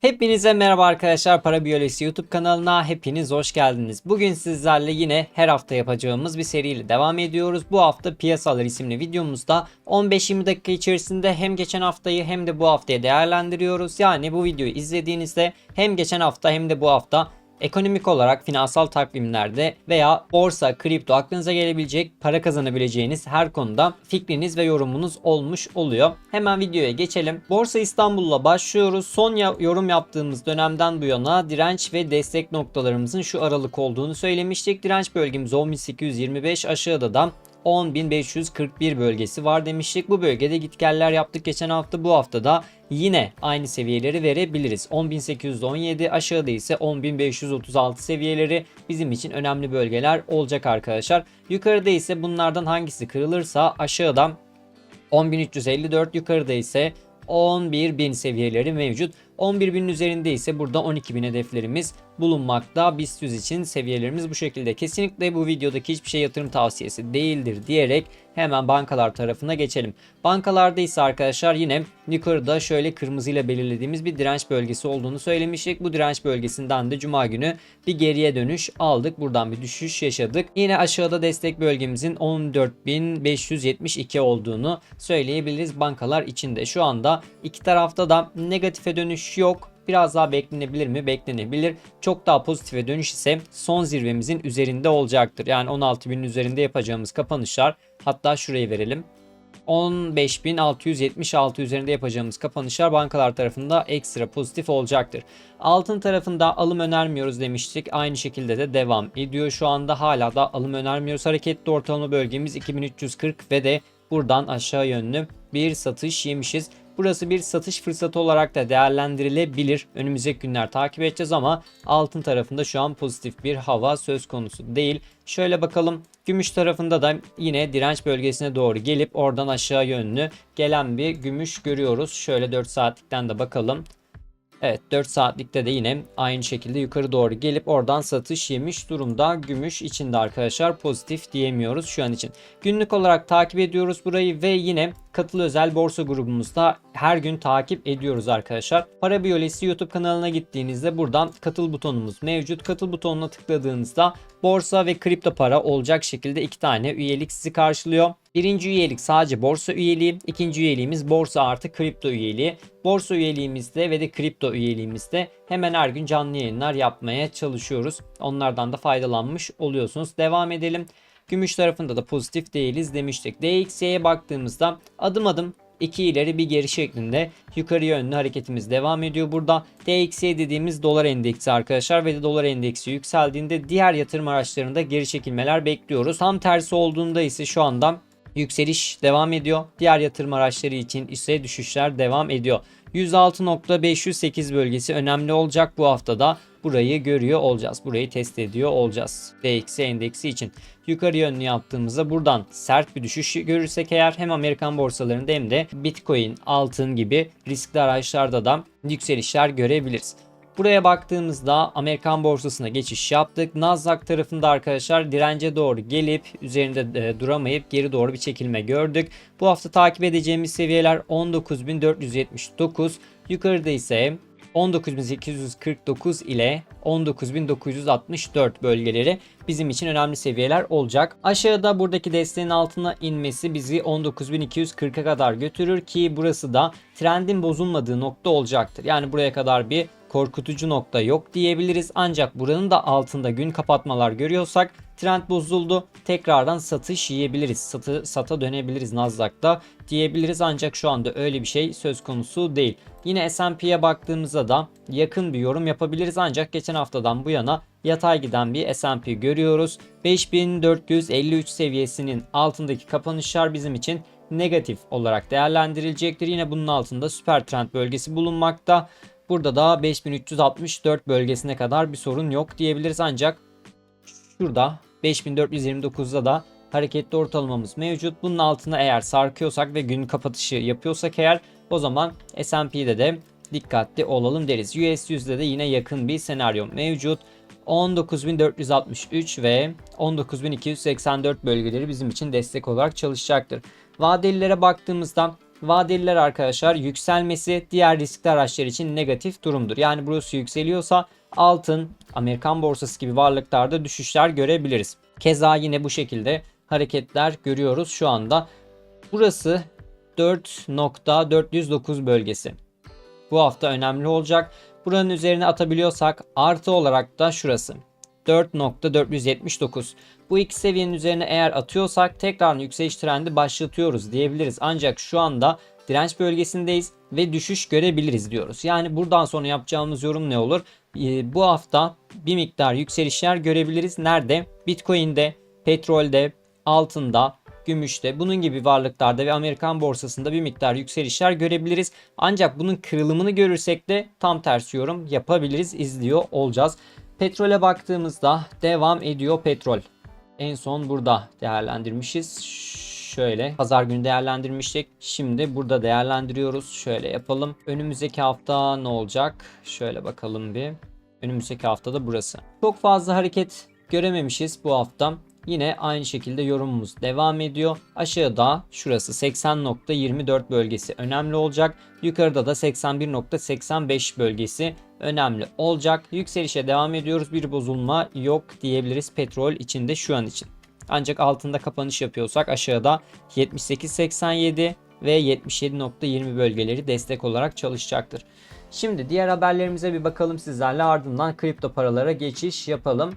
Hepinize merhaba arkadaşlar Para Biyolojisi YouTube kanalına hepiniz hoş geldiniz. Bugün sizlerle yine her hafta yapacağımız bir seriyle devam ediyoruz. Bu hafta Piyasalar isimli videomuzda 15-20 dakika içerisinde hem geçen haftayı hem de bu haftayı değerlendiriyoruz. Yani bu videoyu izlediğinizde hem geçen hafta hem de bu hafta Ekonomik olarak finansal takvimlerde veya borsa, kripto aklınıza gelebilecek para kazanabileceğiniz her konuda fikriniz ve yorumunuz olmuş oluyor. Hemen videoya geçelim. Borsa İstanbul'la başlıyoruz. Son yorum yaptığımız dönemden bu yana direnç ve destek noktalarımızın şu aralık olduğunu söylemiştik. Direnç bölgemiz 10825 aşağıda da 10.541 bölgesi var demiştik. Bu bölgede gitgeller yaptık geçen hafta. Bu hafta da yine aynı seviyeleri verebiliriz. 10.817 aşağıda ise 10.536 seviyeleri bizim için önemli bölgeler olacak arkadaşlar. Yukarıda ise bunlardan hangisi kırılırsa aşağıda 10.354 yukarıda ise 11.000 seviyeleri mevcut. 11.000'in üzerinde ise burada 12.000 hedeflerimiz bulunmakta. BIST 100 için seviyelerimiz bu şekilde. Kesinlikle bu videodaki hiçbir şey yatırım tavsiyesi değildir diyerek hemen bankalar tarafına geçelim. Bankalarda ise arkadaşlar yine yukarıda şöyle kırmızıyla belirlediğimiz bir direnç bölgesi olduğunu söylemiştik. Bu direnç bölgesinden de cuma günü bir geriye dönüş aldık. Buradan bir düşüş yaşadık. Yine aşağıda destek bölgemizin 14.572 olduğunu söyleyebiliriz bankalar içinde. Şu anda iki tarafta da negatife dönüş yok. Biraz daha beklenebilir mi? Beklenebilir. Çok daha pozitife dönüş ise son zirvemizin üzerinde olacaktır. Yani 16.000'in üzerinde yapacağımız kapanışlar hatta şurayı verelim. 15.676 üzerinde yapacağımız kapanışlar bankalar tarafında ekstra pozitif olacaktır. Altın tarafında alım önermiyoruz demiştik. Aynı şekilde de devam ediyor. Şu anda hala da alım önermiyoruz. Hareketli ortalama bölgemiz 2340 ve de buradan aşağı yönlü bir satış yemişiz. Burası bir satış fırsatı olarak da değerlendirilebilir. Önümüzdeki günler takip edeceğiz ama altın tarafında şu an pozitif bir hava söz konusu değil. Şöyle bakalım. Gümüş tarafında da yine direnç bölgesine doğru gelip oradan aşağı yönlü gelen bir gümüş görüyoruz. Şöyle 4 saatlikten de bakalım. Evet 4 saatlikte de yine aynı şekilde yukarı doğru gelip oradan satış yemiş durumda. Gümüş içinde arkadaşlar pozitif diyemiyoruz şu an için. Günlük olarak takip ediyoruz burayı ve yine katıl özel borsa grubumuzda her gün takip ediyoruz arkadaşlar. Para Biyolojisi YouTube kanalına gittiğinizde buradan katıl butonumuz mevcut. Katıl butonuna tıkladığınızda borsa ve kripto para olacak şekilde iki tane üyelik sizi karşılıyor. Birinci üyelik sadece borsa üyeliği, ikinci üyeliğimiz borsa artı kripto üyeliği. Borsa üyeliğimizde ve de kripto üyeliğimizde hemen her gün canlı yayınlar yapmaya çalışıyoruz. Onlardan da faydalanmış oluyorsunuz. Devam edelim. Gümüş tarafında da pozitif değiliz demiştik. DXY'ye baktığımızda adım adım 2 ileri bir geri şeklinde yukarı yönlü hareketimiz devam ediyor burada. DXY dediğimiz dolar endeksi arkadaşlar ve de dolar endeksi yükseldiğinde diğer yatırım araçlarında geri çekilmeler bekliyoruz. Tam tersi olduğunda ise şu anda yükseliş devam ediyor. Diğer yatırım araçları için ise düşüşler devam ediyor. 106.508 bölgesi önemli olacak bu haftada. Burayı görüyor olacağız. Burayı test ediyor olacağız. DXY endeksi için. Yukarı yönlü yaptığımızda buradan sert bir düşüş görürsek eğer hem Amerikan borsalarında hem de Bitcoin, altın gibi riskli araçlarda da yükselişler görebiliriz. Buraya baktığımızda Amerikan borsasına geçiş yaptık. Nasdaq tarafında arkadaşlar dirence doğru gelip üzerinde e, duramayıp geri doğru bir çekilme gördük. Bu hafta takip edeceğimiz seviyeler 19.479. Yukarıda ise 19.849 ile 19.964 bölgeleri bizim için önemli seviyeler olacak. Aşağıda buradaki desteğin altına inmesi bizi 19.240'a kadar götürür ki burası da trendin bozulmadığı nokta olacaktır. Yani buraya kadar bir korkutucu nokta yok diyebiliriz. Ancak buranın da altında gün kapatmalar görüyorsak trend bozuldu. Tekrardan satış yiyebiliriz. Satı, sata dönebiliriz Nasdaq'ta diyebiliriz. Ancak şu anda öyle bir şey söz konusu değil. Yine S&P'ye baktığımızda da yakın bir yorum yapabiliriz. Ancak geçen haftadan bu yana yatay giden bir S&P görüyoruz. 5453 seviyesinin altındaki kapanışlar bizim için negatif olarak değerlendirilecektir. Yine bunun altında süper trend bölgesi bulunmakta. Burada da 5364 bölgesine kadar bir sorun yok diyebiliriz ancak şurada 5429'da da hareketli ortalamamız mevcut. Bunun altına eğer sarkıyorsak ve gün kapatışı yapıyorsak eğer o zaman S&P'de de dikkatli olalım deriz. US 100'de de yine yakın bir senaryo mevcut. 19.463 ve 19.284 bölgeleri bizim için destek olarak çalışacaktır. Vadelilere baktığımızda vadeliler arkadaşlar yükselmesi diğer riskli araçlar için negatif durumdur. Yani burası yükseliyorsa altın, Amerikan borsası gibi varlıklarda düşüşler görebiliriz. Keza yine bu şekilde hareketler görüyoruz şu anda. Burası 4.409 bölgesi. Bu hafta önemli olacak. Buranın üzerine atabiliyorsak artı olarak da şurası. 4.479. Bu iki seviyenin üzerine eğer atıyorsak tekrar yükseliş trendi başlatıyoruz diyebiliriz. Ancak şu anda direnç bölgesindeyiz ve düşüş görebiliriz diyoruz. Yani buradan sonra yapacağımız yorum ne olur? Ee, bu hafta bir miktar yükselişler görebiliriz. Nerede? Bitcoin'de, petrolde, altında, gümüşte bunun gibi varlıklarda ve Amerikan borsasında bir miktar yükselişler görebiliriz. Ancak bunun kırılımını görürsek de tam tersi yorum yapabiliriz, izliyor olacağız. Petrole baktığımızda devam ediyor petrol. En son burada değerlendirmişiz. Şöyle pazar günü değerlendirmiştik. Şimdi burada değerlendiriyoruz. Şöyle yapalım. Önümüzdeki hafta ne olacak? Şöyle bakalım bir. Önümüzdeki hafta da burası. Çok fazla hareket görememişiz bu hafta. Yine aynı şekilde yorumumuz devam ediyor. Aşağıda şurası 80.24 bölgesi önemli olacak. Yukarıda da 81.85 bölgesi önemli olacak. Yükselişe devam ediyoruz. Bir bozulma yok diyebiliriz petrol içinde şu an için. Ancak altında kapanış yapıyorsak aşağıda 78.87 ve 77.20 bölgeleri destek olarak çalışacaktır. Şimdi diğer haberlerimize bir bakalım sizlerle ardından kripto paralara geçiş yapalım.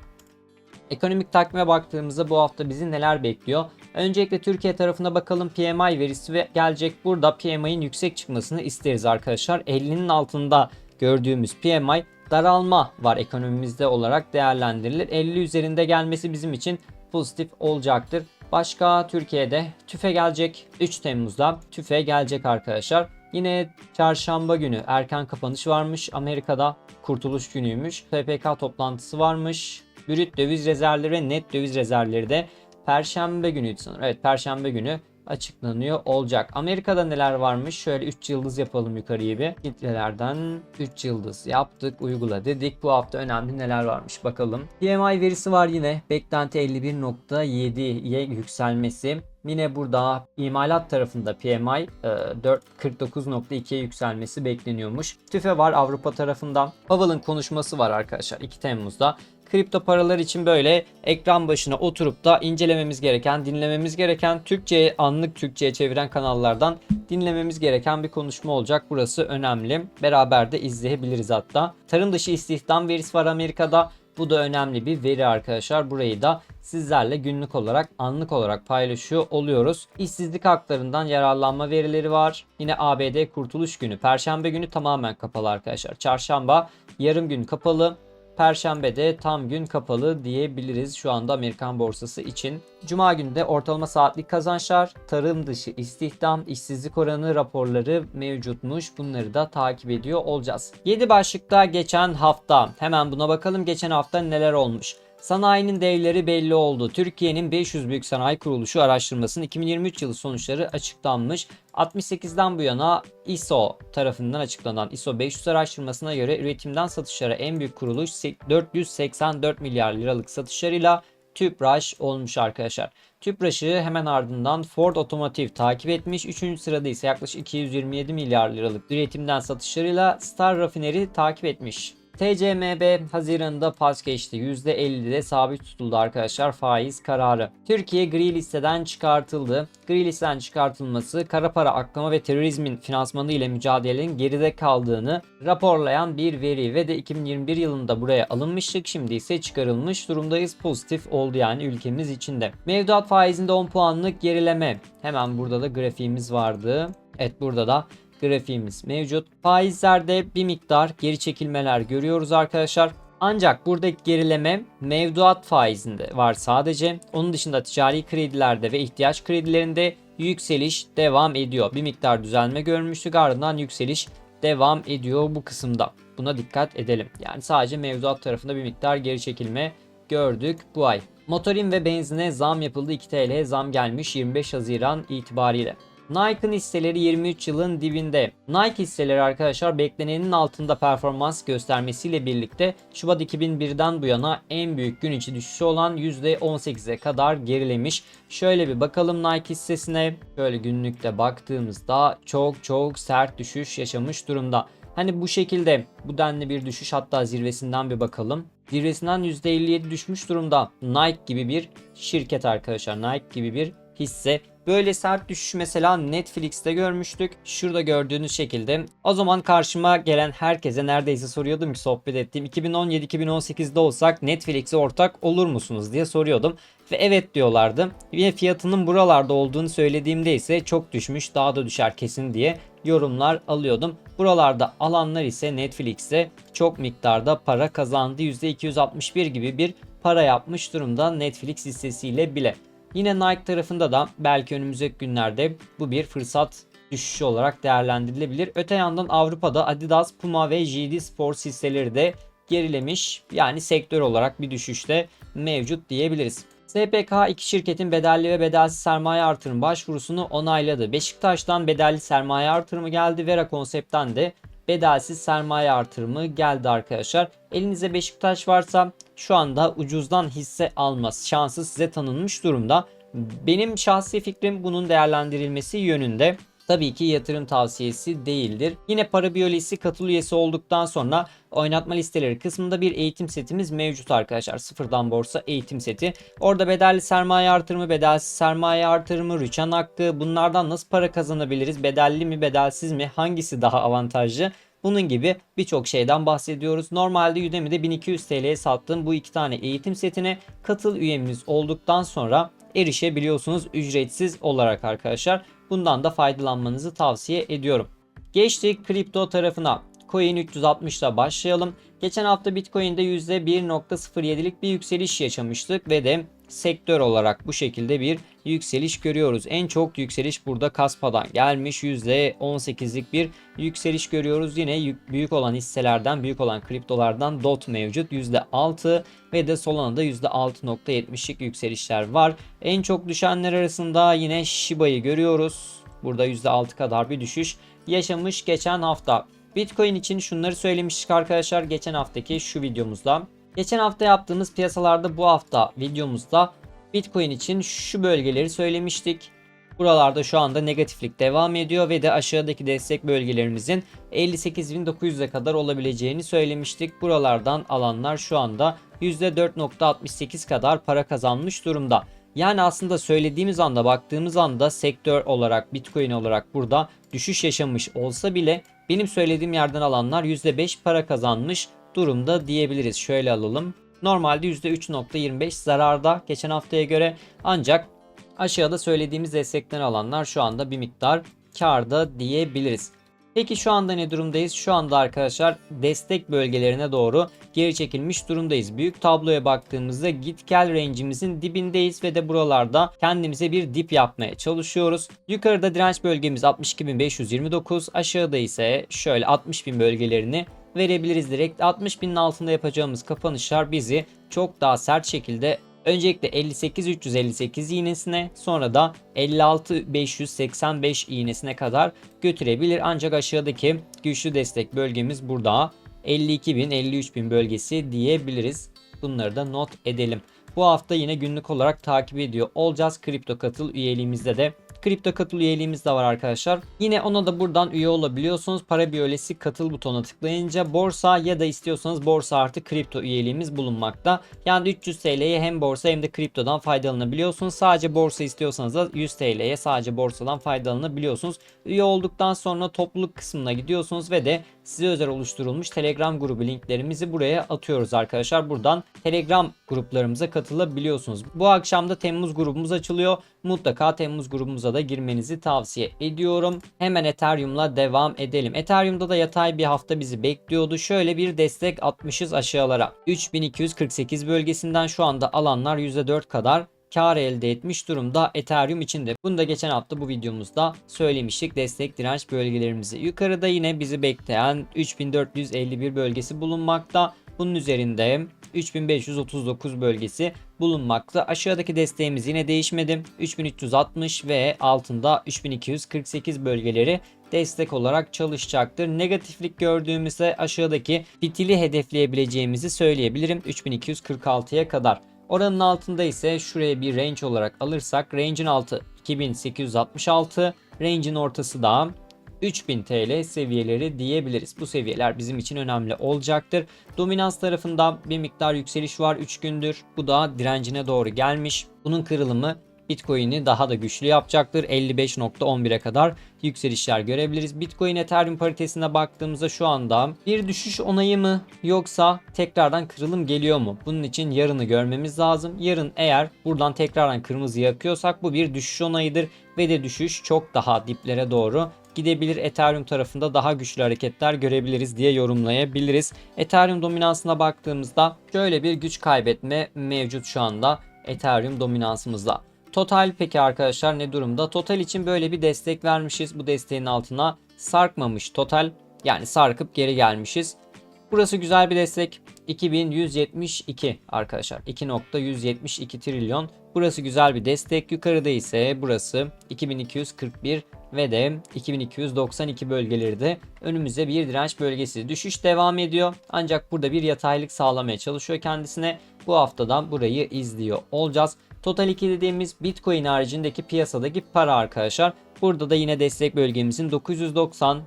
Ekonomik takvime baktığımızda bu hafta bizi neler bekliyor? Öncelikle Türkiye tarafına bakalım PMI verisi ve gelecek. Burada PMI'nin yüksek çıkmasını isteriz arkadaşlar. 50'nin altında gördüğümüz PMI daralma var ekonomimizde olarak değerlendirilir. 50 üzerinde gelmesi bizim için pozitif olacaktır. Başka Türkiye'de TÜFE gelecek. 3 Temmuz'da TÜFE gelecek arkadaşlar. Yine çarşamba günü erken kapanış varmış. Amerika'da kurtuluş günüymüş. PPK toplantısı varmış. Brüt döviz rezervleri ve net döviz rezervleri de Perşembe günü sanırım. Evet Perşembe günü açıklanıyor olacak. Amerika'da neler varmış? Şöyle 3 yıldız yapalım yukarıya bir. Filtrelerden 3 yıldız yaptık, uygula dedik. Bu hafta önemli neler varmış bakalım. PMI verisi var yine. Beklenti 51.7'ye yükselmesi. Yine burada imalat tarafında PMI 49.2'ye yükselmesi bekleniyormuş. TÜFE var Avrupa tarafından. Powell'ın konuşması var arkadaşlar 2 Temmuz'da kripto paralar için böyle ekran başına oturup da incelememiz gereken, dinlememiz gereken, Türkçe'ye anlık Türkçe'ye çeviren kanallardan dinlememiz gereken bir konuşma olacak. Burası önemli. Beraber de izleyebiliriz hatta. Tarım dışı istihdam verisi var Amerika'da. Bu da önemli bir veri arkadaşlar. Burayı da sizlerle günlük olarak, anlık olarak paylaşıyor oluyoruz. İşsizlik haklarından yararlanma verileri var. Yine ABD kurtuluş günü. Perşembe günü tamamen kapalı arkadaşlar. Çarşamba yarım gün kapalı. Perşembe'de tam gün kapalı diyebiliriz şu anda Amerikan borsası için. Cuma günü de ortalama saatlik kazançlar, tarım dışı istihdam, işsizlik oranı raporları mevcutmuş. Bunları da takip ediyor olacağız. 7 başlıkta geçen hafta hemen buna bakalım geçen hafta neler olmuş. Sanayinin devleri belli oldu. Türkiye'nin 500 büyük sanayi kuruluşu araştırmasının 2023 yılı sonuçları açıklanmış. 68'den bu yana ISO tarafından açıklanan ISO 500 araştırmasına göre üretimden satışlara en büyük kuruluş 484 milyar liralık satışlarıyla Tüpraş olmuş arkadaşlar. Tüpraş'ı hemen ardından Ford Otomotiv takip etmiş. 3. sırada ise yaklaşık 227 milyar liralık üretimden satışlarıyla Star Rafineri takip etmiş. TCMB Haziran'da pas geçti. %50'de sabit tutuldu arkadaşlar faiz kararı. Türkiye gri listeden çıkartıldı. Gri listeden çıkartılması kara para aklama ve terörizmin finansmanı ile mücadelenin geride kaldığını raporlayan bir veri ve de 2021 yılında buraya alınmıştık. Şimdi ise çıkarılmış durumdayız. Pozitif oldu yani ülkemiz içinde. Mevduat faizinde 10 puanlık gerileme. Hemen burada da grafiğimiz vardı. Evet burada da grafiğimiz mevcut. Faizlerde bir miktar geri çekilmeler görüyoruz arkadaşlar. Ancak buradaki gerileme mevduat faizinde var sadece. Onun dışında ticari kredilerde ve ihtiyaç kredilerinde yükseliş devam ediyor. Bir miktar düzelme görmüştük ardından yükseliş devam ediyor bu kısımda. Buna dikkat edelim. Yani sadece mevduat tarafında bir miktar geri çekilme gördük bu ay. Motorin ve benzine zam yapıldı 2 TL zam gelmiş 25 Haziran itibariyle. Nike'ın hisseleri 23 yılın dibinde. Nike hisseleri arkadaşlar beklenenin altında performans göstermesiyle birlikte Şubat 2001'den bu yana en büyük gün içi düşüşü olan %18'e kadar gerilemiş. Şöyle bir bakalım Nike hissesine. Şöyle günlükte baktığımızda çok çok sert düşüş yaşamış durumda. Hani bu şekilde bu denli bir düşüş hatta zirvesinden bir bakalım. Zirvesinden %57 düşmüş durumda. Nike gibi bir şirket arkadaşlar. Nike gibi bir hisse. Böyle sert düşüş mesela Netflix'te görmüştük. Şurada gördüğünüz şekilde. O zaman karşıma gelen herkese neredeyse soruyordum ki sohbet ettiğim 2017-2018'de olsak Netflix'e ortak olur musunuz diye soruyordum. Ve evet diyorlardı. Ve fiyatının buralarda olduğunu söylediğimde ise çok düşmüş daha da düşer kesin diye yorumlar alıyordum. Buralarda alanlar ise Netflix'e çok miktarda para kazandı. %261 gibi bir para yapmış durumda Netflix hissesiyle bile. Yine Nike tarafında da belki önümüzdeki günlerde bu bir fırsat düşüşü olarak değerlendirilebilir. Öte yandan Avrupa'da Adidas, Puma ve JD Sports hisseleri de gerilemiş. Yani sektör olarak bir düşüşte mevcut diyebiliriz. SPK iki şirketin bedelli ve bedelsiz sermaye artırım başvurusunu onayladı. Beşiktaş'tan bedelli sermaye artırımı geldi. Vera Konsept'ten de bedelsiz sermaye artırımı geldi arkadaşlar. Elinizde Beşiktaş varsa şu anda ucuzdan hisse alma şansı size tanınmış durumda. Benim şahsi fikrim bunun değerlendirilmesi yönünde. Tabii ki yatırım tavsiyesi değildir. Yine para biyolojisi katıl üyesi olduktan sonra oynatma listeleri kısmında bir eğitim setimiz mevcut arkadaşlar. Sıfırdan borsa eğitim seti. Orada bedelli sermaye artırımı, bedelsiz sermaye artırımı, rüçhan hakkı bunlardan nasıl para kazanabiliriz? Bedelli mi, bedelsiz mi? Hangisi daha avantajlı? Bunun gibi birçok şeyden bahsediyoruz. Normalde Udemy'de 1200 TL'ye sattığım bu iki tane eğitim setine katıl üyemiz olduktan sonra erişebiliyorsunuz ücretsiz olarak arkadaşlar. Bundan da faydalanmanızı tavsiye ediyorum. Geçtik kripto tarafına. Coin 360 ile başlayalım. Geçen hafta Bitcoin'de %1.07'lik bir yükseliş yaşamıştık ve de sektör olarak bu şekilde bir yükseliş görüyoruz. En çok yükseliş burada Kaspa'dan gelmiş. %18'lik bir yükseliş görüyoruz. Yine büyük olan hisselerden, büyük olan kriptolardan DOT mevcut. %6 ve de Solana'da %6.70'lik yükselişler var. En çok düşenler arasında yine Shiba'yı görüyoruz. Burada %6 kadar bir düşüş yaşamış geçen hafta. Bitcoin için şunları söylemiştik arkadaşlar geçen haftaki şu videomuzda. Geçen hafta yaptığımız piyasalarda bu hafta videomuzda Bitcoin için şu bölgeleri söylemiştik. Buralarda şu anda negatiflik devam ediyor ve de aşağıdaki destek bölgelerimizin 58.900'e kadar olabileceğini söylemiştik. Buralardan alanlar şu anda %4.68 kadar para kazanmış durumda. Yani aslında söylediğimiz anda baktığımız anda sektör olarak Bitcoin olarak burada düşüş yaşamış olsa bile benim söylediğim yerden alanlar %5 para kazanmış durumda diyebiliriz. Şöyle alalım. Normalde %3.25 zararda geçen haftaya göre ancak aşağıda söylediğimiz destekten alanlar şu anda bir miktar karda diyebiliriz. Peki şu anda ne durumdayız? Şu anda arkadaşlar destek bölgelerine doğru geri çekilmiş durumdayız. Büyük tabloya baktığımızda git gel range'imizin dibindeyiz ve de buralarda kendimize bir dip yapmaya çalışıyoruz. Yukarıda direnç bölgemiz 62.529, aşağıda ise şöyle 60.000 bölgelerini verebiliriz direkt. 60.000'in altında yapacağımız kapanışlar bizi çok daha sert şekilde Öncelikle 58.358 iğnesine sonra da 56.585 iğnesine kadar götürebilir. Ancak aşağıdaki güçlü destek bölgemiz burada 52.000 53.000 bölgesi diyebiliriz. Bunları da not edelim. Bu hafta yine günlük olarak takip ediyor olacağız. Kripto katıl üyeliğimizde de Kripto katıl üyeliğimiz de var arkadaşlar. Yine ona da buradan üye olabiliyorsunuz. Para biyolojisi katıl butonuna tıklayınca borsa ya da istiyorsanız borsa artı kripto üyeliğimiz bulunmakta. Yani 300 TL'ye hem borsa hem de kriptodan faydalanabiliyorsunuz. Sadece borsa istiyorsanız da 100 TL'ye sadece borsadan faydalanabiliyorsunuz. Üye olduktan sonra topluluk kısmına gidiyorsunuz ve de size özel oluşturulmuş Telegram grubu linklerimizi buraya atıyoruz arkadaşlar. Buradan Telegram gruplarımıza katılabiliyorsunuz. Bu akşam da Temmuz grubumuz açılıyor. Mutlaka Temmuz grubumuza da girmenizi tavsiye ediyorum. Hemen Ethereum'la devam edelim. Ethereum'da da yatay bir hafta bizi bekliyordu. Şöyle bir destek atmışız aşağılara. 3248 bölgesinden şu anda alanlar %4 kadar kar elde etmiş durumda Ethereum içinde. Bunu da geçen hafta bu videomuzda söylemiştik. Destek direnç bölgelerimizi. Yukarıda yine bizi bekleyen 3451 bölgesi bulunmakta. Bunun üzerinde 3539 bölgesi bulunmakta. Aşağıdaki desteğimiz yine değişmedi. 3360 ve altında 3248 bölgeleri destek olarak çalışacaktır. Negatiflik gördüğümüzde aşağıdaki fitili hedefleyebileceğimizi söyleyebilirim 3246'ya kadar. Oranın altında ise şuraya bir range olarak alırsak range'in altı 2866, range'in ortası da 3000 TL seviyeleri diyebiliriz. Bu seviyeler bizim için önemli olacaktır. Dominans tarafında bir miktar yükseliş var 3 gündür. Bu da direncine doğru gelmiş. Bunun kırılımı Bitcoin'i daha da güçlü yapacaktır. 55.11'e kadar yükselişler görebiliriz. Bitcoin Ethereum paritesine baktığımızda şu anda bir düşüş onayı mı yoksa tekrardan kırılım geliyor mu? Bunun için yarını görmemiz lazım. Yarın eğer buradan tekrardan kırmızı yakıyorsak bu bir düşüş onayıdır ve de düşüş çok daha diplere doğru gidebilir. Ethereum tarafında daha güçlü hareketler görebiliriz diye yorumlayabiliriz. Ethereum dominansına baktığımızda şöyle bir güç kaybetme mevcut şu anda Ethereum dominansımızda. Total peki arkadaşlar ne durumda? Total için böyle bir destek vermişiz. Bu desteğin altına sarkmamış Total. Yani sarkıp geri gelmişiz. Burası güzel bir destek. 2172 arkadaşlar. 2.172 trilyon. Burası güzel bir destek. Yukarıda ise burası 2241 ve de 2292 bölgeleri de önümüzde bir direnç bölgesi. Düşüş devam ediyor. Ancak burada bir yataylık sağlamaya çalışıyor kendisine. Bu haftadan burayı izliyor olacağız. Total 2 dediğimiz Bitcoin haricindeki piyasadaki para arkadaşlar. Burada da yine destek bölgemizin 990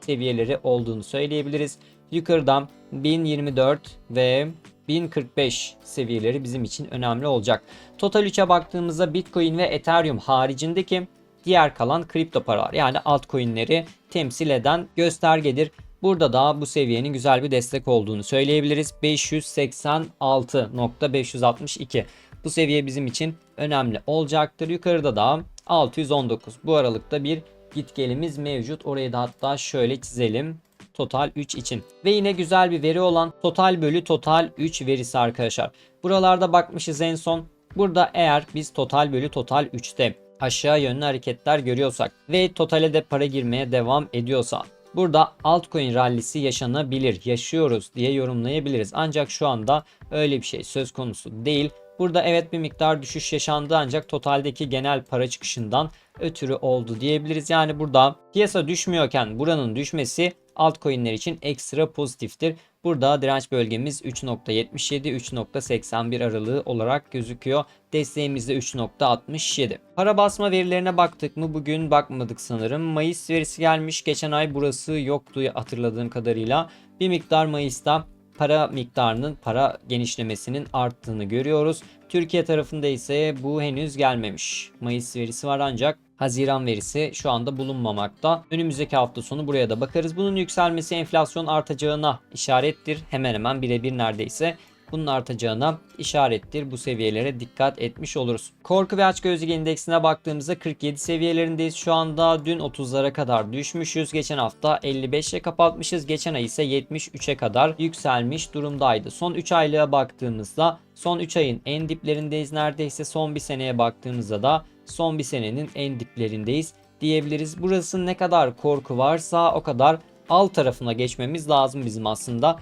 seviyeleri olduğunu söyleyebiliriz. Yukarıdan 1024 ve 1045 seviyeleri bizim için önemli olacak. Total 3'e baktığımızda Bitcoin ve Ethereum haricindeki diğer kalan kripto paralar yani altcoin'leri temsil eden göstergedir. Burada da bu seviyenin güzel bir destek olduğunu söyleyebiliriz. 586.562. Bu seviye bizim için önemli olacaktır. Yukarıda da 619. Bu aralıkta bir git gelimiz mevcut. Orayı da hatta şöyle çizelim. Total 3 için. Ve yine güzel bir veri olan total bölü total 3 verisi arkadaşlar. Buralarda bakmışız en son. Burada eğer biz total bölü total 3'te aşağı yönlü hareketler görüyorsak ve totale de para girmeye devam ediyorsa Burada altcoin rallisi yaşanabilir, yaşıyoruz diye yorumlayabiliriz. Ancak şu anda öyle bir şey söz konusu değil. Burada evet bir miktar düşüş yaşandı ancak totaldeki genel para çıkışından ötürü oldu diyebiliriz. Yani burada piyasa düşmüyorken buranın düşmesi altcoin'ler için ekstra pozitiftir. Burada direnç bölgemiz 3.77-3.81 aralığı olarak gözüküyor. Desteğimiz de 3.67. Para basma verilerine baktık mı? Bugün bakmadık sanırım. Mayıs verisi gelmiş. Geçen ay burası yoktu hatırladığım kadarıyla. Bir miktar Mayıs'ta para miktarının, para genişlemesinin arttığını görüyoruz. Türkiye tarafında ise bu henüz gelmemiş. Mayıs verisi var ancak Haziran verisi şu anda bulunmamakta. Önümüzdeki hafta sonu buraya da bakarız. Bunun yükselmesi enflasyon artacağına işarettir. Hemen hemen birebir neredeyse bunun artacağına işarettir. Bu seviyelere dikkat etmiş oluruz. Korku ve açgözlülük endeksine baktığımızda 47 seviyelerindeyiz. Şu anda dün 30'lara kadar düşmüşüz. Geçen hafta 55'e kapatmışız. Geçen ay ise 73'e kadar yükselmiş durumdaydı. Son 3 aylığa baktığımızda son 3 ayın en diplerindeyiz. Neredeyse son bir seneye baktığımızda da son bir senenin en diplerindeyiz diyebiliriz. Burası ne kadar korku varsa o kadar alt tarafına geçmemiz lazım bizim aslında.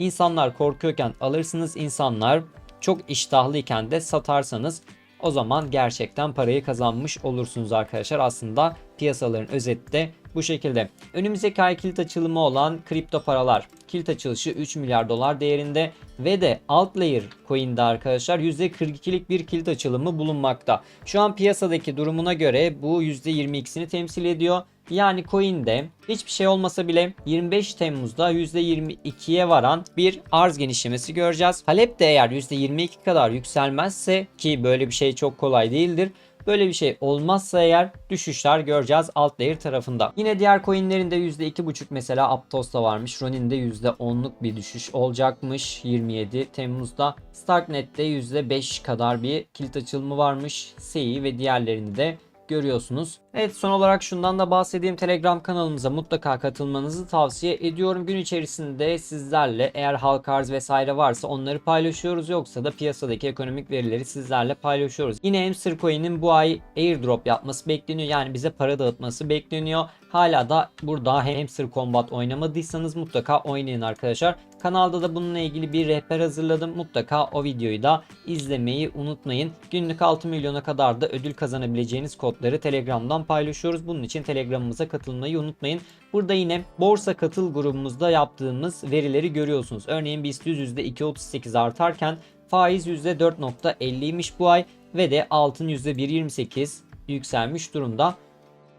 İnsanlar korkuyorken alırsınız, insanlar çok iştahlıyken de satarsanız o zaman gerçekten parayı kazanmış olursunuz arkadaşlar. Aslında piyasaların özeti de bu şekilde. Önümüzdeki ay kilit açılımı olan kripto paralar. Kilit açılışı 3 milyar dolar değerinde ve de Altlayer coin'de arkadaşlar %42'lik bir kilit açılımı bulunmakta. Şu an piyasadaki durumuna göre bu %22'sini temsil ediyor. Yani coin'de hiçbir şey olmasa bile 25 Temmuz'da %22'ye varan bir arz genişlemesi göreceğiz. Talep de eğer %22 kadar yükselmezse ki böyle bir şey çok kolay değildir. Böyle bir şey olmazsa eğer düşüşler göreceğiz alt layer tarafında. Yine diğer coinlerin de %2.5 mesela Aptos'ta varmış. Ronin'de %10'luk bir düşüş olacakmış 27 Temmuz'da. Starknet'te %5 kadar bir kilit açılımı varmış. SEI ve diğerlerini de görüyorsunuz. Evet son olarak şundan da bahsedeyim. Telegram kanalımıza mutlaka katılmanızı tavsiye ediyorum. Gün içerisinde sizlerle eğer halka arz vesaire varsa onları paylaşıyoruz. Yoksa da piyasadaki ekonomik verileri sizlerle paylaşıyoruz. Yine Hamster Coin'in bu ay airdrop yapması bekleniyor. Yani bize para dağıtması bekleniyor. Hala da burada Hamster Combat oynamadıysanız mutlaka oynayın arkadaşlar. Kanalda da bununla ilgili bir rehber hazırladım. Mutlaka o videoyu da izlemeyi unutmayın. Günlük 6 milyona kadar da ödül kazanabileceğiniz kodları Telegram'dan paylaşıyoruz. Bunun için Telegram'ımıza katılmayı unutmayın. Burada yine borsa katıl grubumuzda yaptığımız verileri görüyorsunuz. Örneğin BIST 100 %2.38 artarken faiz %4.50'ymiş bu ay ve de altın %1.28 yükselmiş durumda.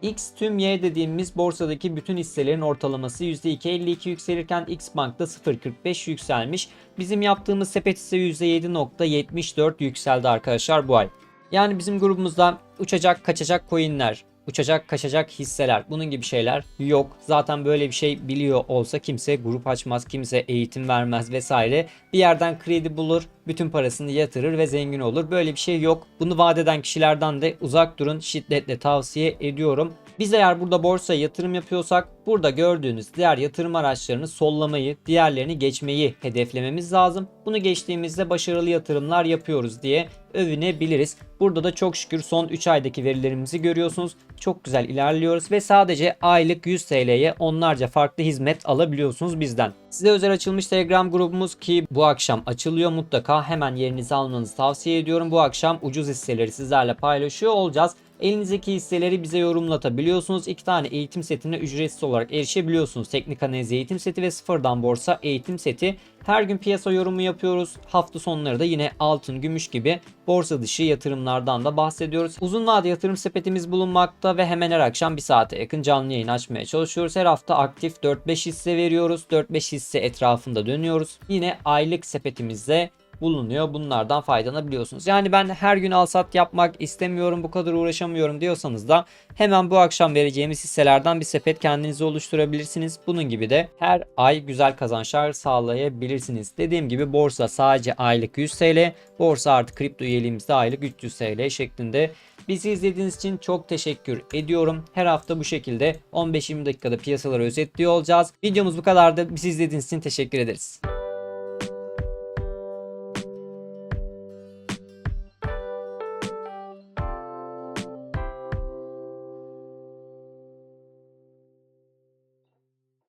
X tüm Y dediğimiz borsadaki bütün hisselerin ortalaması %2.52 yükselirken X Bank'ta 0.45 yükselmiş. Bizim yaptığımız sepet ise %7.74 yükseldi arkadaşlar bu ay. Yani bizim grubumuzda uçacak kaçacak coinler, uçacak kaçacak hisseler bunun gibi şeyler yok. Zaten böyle bir şey biliyor olsa kimse grup açmaz, kimse eğitim vermez vesaire. Bir yerden kredi bulur, bütün parasını yatırır ve zengin olur. Böyle bir şey yok. Bunu vaat eden kişilerden de uzak durun. Şiddetle tavsiye ediyorum. Biz eğer burada borsaya yatırım yapıyorsak burada gördüğünüz diğer yatırım araçlarını sollamayı, diğerlerini geçmeyi hedeflememiz lazım. Bunu geçtiğimizde başarılı yatırımlar yapıyoruz diye övünebiliriz. Burada da çok şükür son 3 aydaki verilerimizi görüyorsunuz. Çok güzel ilerliyoruz ve sadece aylık 100 TL'ye onlarca farklı hizmet alabiliyorsunuz bizden. Size özel açılmış Telegram grubumuz ki bu akşam açılıyor. Mutlaka hemen yerinizi almanızı tavsiye ediyorum. Bu akşam ucuz hisseleri sizlerle paylaşıyor olacağız. Elinizdeki hisseleri bize yorumlatabiliyorsunuz. İki tane eğitim setine ücretsiz olarak erişebiliyorsunuz. Teknik analiz eğitim seti ve sıfırdan borsa eğitim seti. Her gün piyasa yorumu yapıyoruz. Hafta sonları da yine altın, gümüş gibi borsa dışı yatırımlardan da bahsediyoruz. Uzun vade yatırım sepetimiz bulunmakta ve hemen her akşam bir saate yakın canlı yayın açmaya çalışıyoruz. Her hafta aktif 4-5 hisse veriyoruz. 4-5 hisse etrafında dönüyoruz. Yine aylık sepetimizde bulunuyor. Bunlardan faydalanabiliyorsunuz. Yani ben her gün al sat yapmak istemiyorum, bu kadar uğraşamıyorum diyorsanız da hemen bu akşam vereceğimiz hisselerden bir sepet kendinize oluşturabilirsiniz. Bunun gibi de her ay güzel kazançlar sağlayabilirsiniz. Dediğim gibi borsa sadece aylık 100 TL, borsa artı kripto üyeliğimizde aylık 300 TL şeklinde Bizi izlediğiniz için çok teşekkür ediyorum. Her hafta bu şekilde 15-20 dakikada piyasaları özetliyor olacağız. Videomuz bu kadardı. Bizi izlediğiniz için teşekkür ederiz.